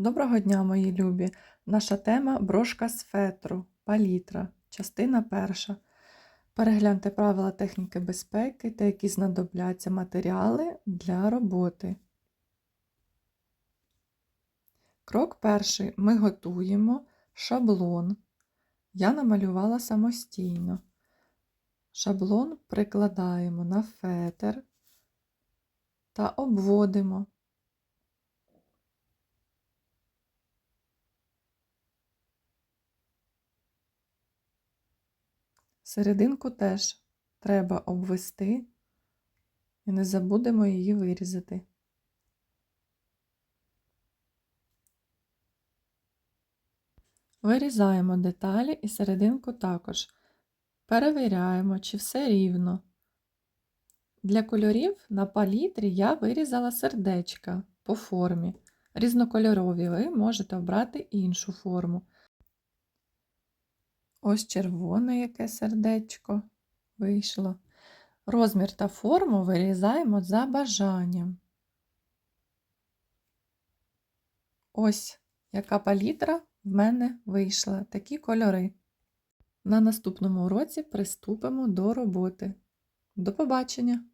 Доброго дня, мої любі! Наша тема брошка з фетру, палітра, частина перша. Перегляньте правила техніки безпеки та які знадобляться матеріали для роботи. Крок перший. Ми готуємо шаблон. Я намалювала самостійно. Шаблон прикладаємо на фетр та обводимо. Серединку теж треба обвести і не забудемо її вирізати. Вирізаємо деталі і серединку також. Перевіряємо, чи все рівно. Для кольорів на палітрі я вирізала сердечка по формі. Різнокольорові ви можете обрати іншу форму. Ось червоне яке сердечко вийшло. Розмір та форму вирізаємо за бажанням. Ось яка палітра в мене вийшла, такі кольори. На наступному уроці приступимо до роботи. До побачення!